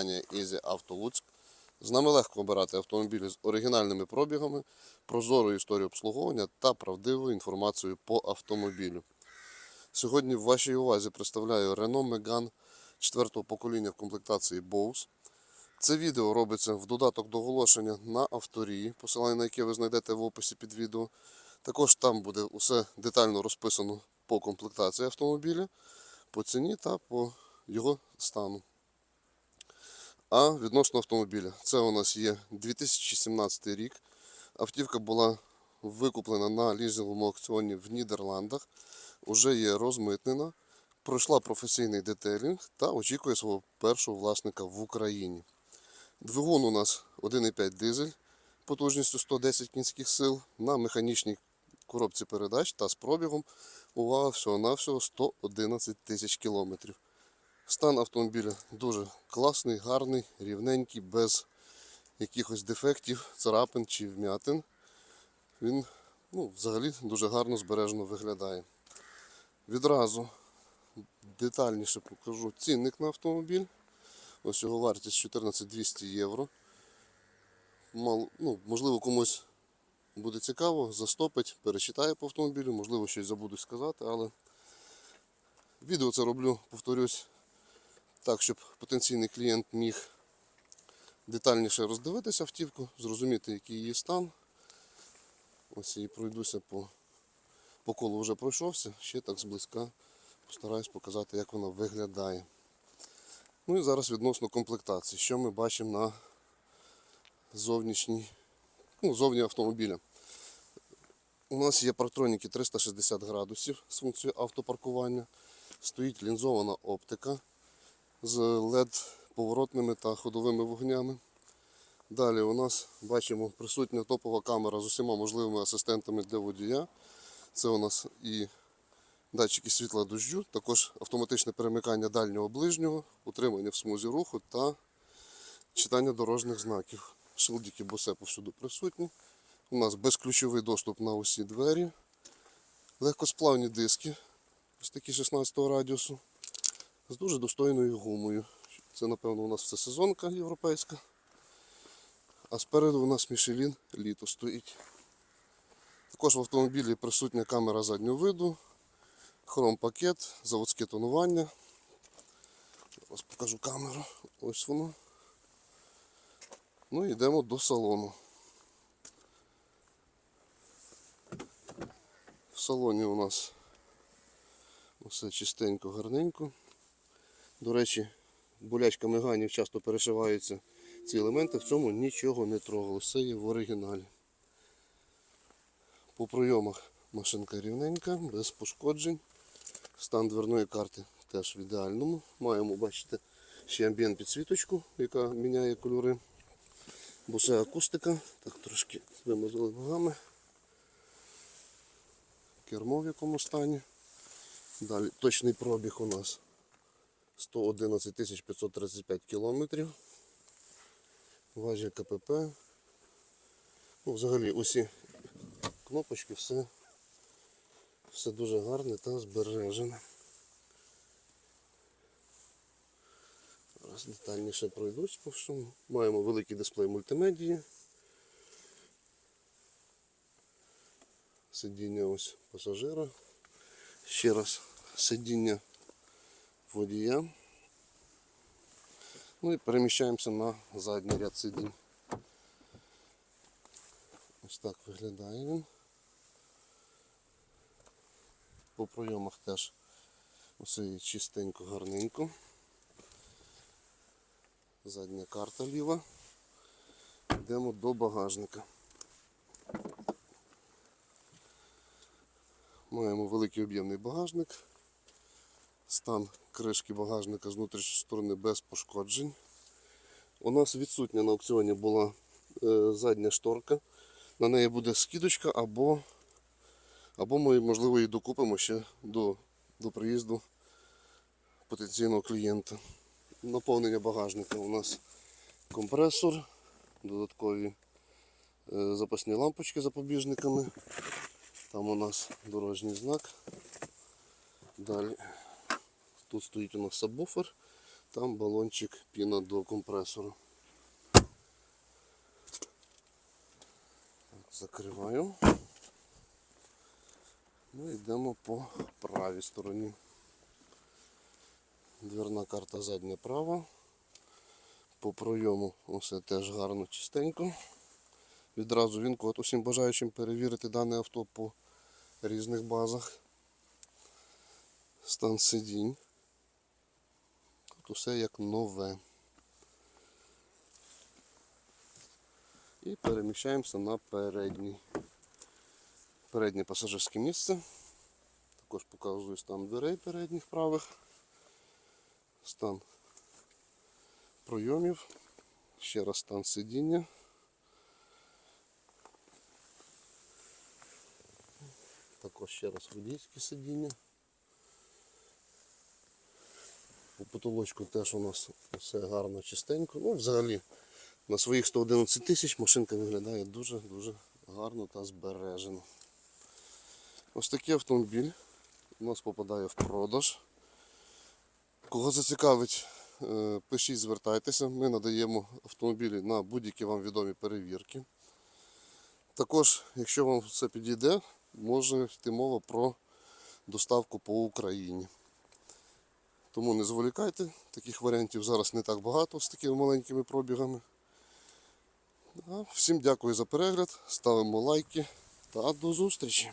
компанія Easy Auto Луцьк. З нами легко обирати автомобілі з оригінальними пробігами, прозорою історією обслуговування та правдивою інформацією по автомобілю. Сьогодні в вашій увазі представляю Renault Megane 4 покоління в комплектації Bose. Це відео робиться в додаток до оголошення на авторії, посилання на яке ви знайдете в описі під відео. Також там буде усе детально розписано по комплектації автомобіля, по ціні та по його стану. А відносно автомобіля, це у нас є 2017 рік. Автівка була викуплена на лізинговому аукціоні в Нідерландах, уже є розмитнена, пройшла професійний детейлінг та очікує свого першого власника в Україні. Двигун у нас 1,5 дизель потужністю 110 кінських сил на механічній коробці передач та з пробігом увага всього-навсього 111 тисяч кілометрів. Стан автомобіля дуже класний, гарний, рівненький, без якихось дефектів, царапин чи вмятин. Він ну, взагалі дуже гарно збережено виглядає. Відразу детальніше покажу цінник на автомобіль. Ось його вартість 14 200 євро. Мал, ну, можливо, комусь буде цікаво, застопить, перечитає по автомобілю, можливо, щось забуду сказати, але відео це роблю, повторюсь, так, щоб потенційний клієнт міг детальніше роздивитися автівку, зрозуміти, який її стан. Ось і пройдуся по, по колу вже пройшовся, ще так зблизька постараюсь показати, як вона виглядає. Ну і зараз відносно комплектації, що ми бачимо на зовнішній, ну, зовні автомобіля. У нас є партроніки 360 градусів з функцією автопаркування. Стоїть лінзована оптика з LED поворотними та ходовими вогнями. Далі у нас бачимо присутня топова камера з усіма можливими асистентами для водія. Це у нас і датчики світла дощу, також автоматичне перемикання дальнього ближнього, утримання в смузі руху та читання дорожніх знаків. Шилдики босе повсюди присутні. У нас безключовий доступ на усі двері. Легкосплавні диски, ось такі 16 радіусу, з дуже достойною гумою. Це, напевно, у нас все сезонка європейська. А спереду у нас Мішелін літо стоїть. Також в автомобілі присутня камера заднього виду, хром-пакет, заводське тонування. Ось покажу камеру. Ось воно. Ну і йдемо до салону. В салоні у нас все чистенько, гарненько. До речі, болячками ганів часто перешиваються ці елементи, в цьому нічого не трогало. Все є в оригіналі. По пройомах машинка рівненька, без пошкоджень. Стан дверної карти теж в ідеальному. Маємо, бачите, ще амбієнт підсвіточку, яка міняє кольори. Бусе акустика. Так трошки вимазали ногами. Кермо в якому стані. Далі точний пробіг у нас 111 535 кілометрів. Важі КПП. Ну, взагалі усі кнопочки, все, все дуже гарне та збережене. Зараз детальніше пройдусь по всьому. Маємо великий дисплей мультимедії. Сидіння ось пасажира. Ще раз сидіння водія. Ну і переміщаємося на задній ряд сидінь. Ось так виглядає він. По пройомах теж усе чистенько, гарненько. Задня карта ліва. Йдемо до багажника. Маємо великий об'ємний багажник. Стан кришки багажника з внутрішньої сторони без пошкоджень. У нас відсутня на аукціоні була е, задня шторка. На неї буде скидочка або, або ми, можливо, її докупимо ще до, до приїзду потенційного клієнта. Наповнення багажника у нас компресор, додаткові е, запасні лампочки запобіжниками. Там у нас дорожній знак. Далі тут стоїть у нас сабвуфер Там балончик піна до компресору. Закриваю. Ну, йдемо по правій стороні. Дверна карта задня права. По пройому усе теж гарно чистенько. Відразу він код усім бажаючим перевірити дане авто по різних базах. Стан сидінь. Усе як нове. І переміщаємося на передній. Переднє пасажирське місце. Також показую стан дверей передніх правих. Стан пройомів. Ще раз стан сидіння. Також ще раз водійське сидіння. По потолочку теж у нас все гарно чистенько. Ну, взагалі, на своїх 111 тисяч машинка виглядає дуже-дуже гарно та збережено. Ось такий автомобіль у нас попадає в продаж. Кого зацікавить, е, пишіть, звертайтеся. Ми надаємо автомобілі на будь-які вам відомі перевірки. Також, якщо вам все підійде, може йти мова про доставку по Україні. Тому не зволікайте, таких варіантів зараз не так багато з такими маленькими пробігами. Всім дякую за перегляд, ставимо лайки та до зустрічі!